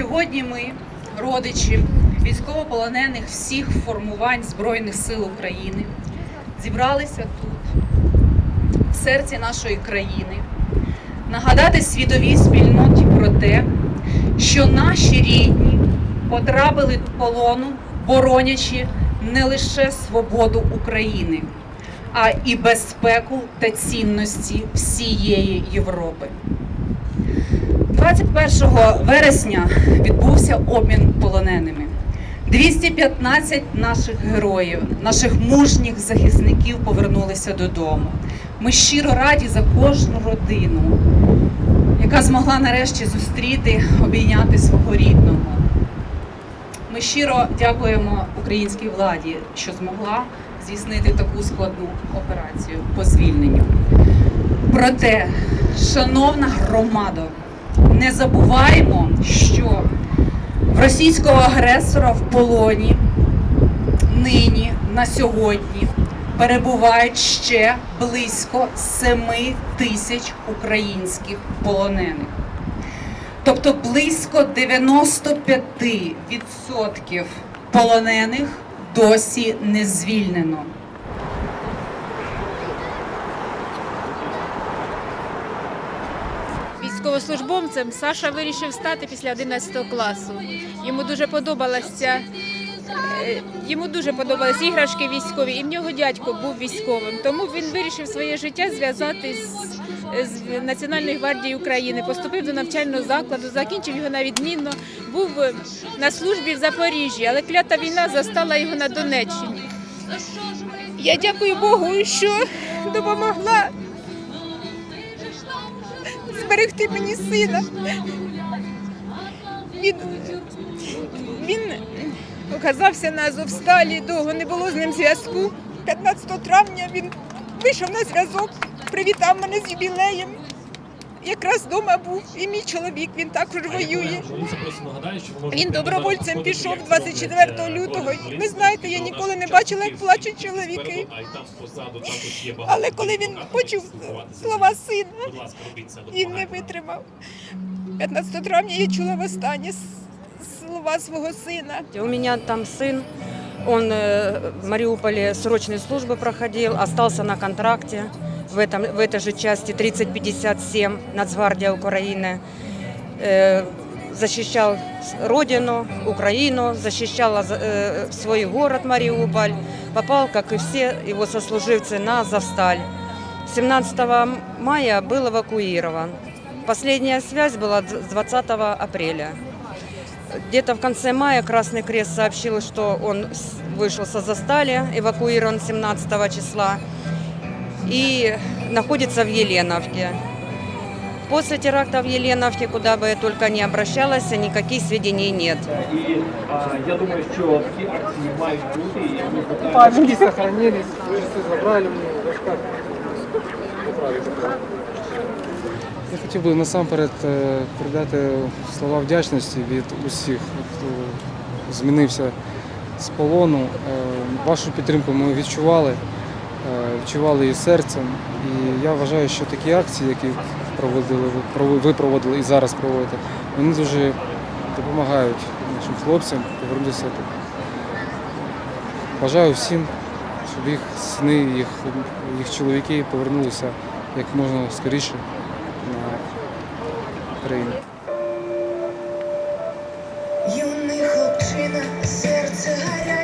Сьогодні ми, родичі військовополонених всіх формувань Збройних сил України, зібралися тут, в серці нашої країни, нагадати світовій спільноті про те, що наші рідні потрапили до полону, боронячи не лише свободу України, а і безпеку та цінності всієї Європи. 21 вересня відбувся обмін полоненими. 215 наших героїв, наших мужніх захисників повернулися додому. Ми щиро раді за кожну родину, яка змогла нарешті зустріти, обійняти свого рідного. Ми щиро дякуємо українській владі, що змогла здійснити таку складну операцію по звільненню. Проте, шановна громада, не забуваємо, що в російського агресора в полоні нині на сьогодні перебувають ще близько 7 тисяч українських полонених. Тобто близько 95% полонених досі не звільнено. Військовослужбовцем Саша вирішив стати після 11 класу. Йому дуже подобалася. е, Йому дуже подобались іграшки військові, і в нього дядько був військовим. Тому він вирішив своє життя зв'язати з, з Національною гвардією України. Поступив до навчального закладу, закінчив його на відмінно. Був на службі в Запоріжжі, але клята війна застала його на Донеччині. Я дякую Богу, що допомогла зберегти мені сина. Він, він оказався на Азовсталі, довго не було з ним зв'язку. 15 травня він вийшов на зв'язок, привітав мене з юбілеєм Якраз вдома був і мій чоловік, він також воює. Він добровольцем пішов 24 лютого. Ви знаєте, я ніколи не бачила, як плачуть чоловіки. Але коли він почув слова сина, він не витримав. 15 травня я чула востаннє с- слова свого сина. У меня там сын, он э, в Мариуполе срочной службы проходил, остался на контракте В, этом, в этой же части 3057 Нацгвардия Украины. Э, защищал родину, Украину, защищал э, свой город Мариуполь. Попал, как и все его сослуживцы, на Завсталь. 17 мая был эвакуирован. Последняя связь была д- с 20 апреля. Где-то в конце мая Красный Крест сообщил, что он вышел со Застали, эвакуирован 17 числа и находится в Еленовке. После теракта в Еленовке, куда бы я только не обращалась, никаких сведений нет. І а, я думаю, такі акції мають бути, і ми покажемо. Памятники сохранились, часы забрали мне, даже как. Я хотів би насамперед е, передати слова вдячності від усіх, хто змінився з полону. Е, Вашу підтримку ми відчували, відчували її серцем. І я вважаю, що такі акції, які проводили, ви проводили і зараз проводите, вони дуже допомагають нашим хлопцям повернутися. Бажаю всім, щоб їх сини, їх, їх чоловіки повернулися як можна скоріше на країну. Юний хлопчина, серце гаряче.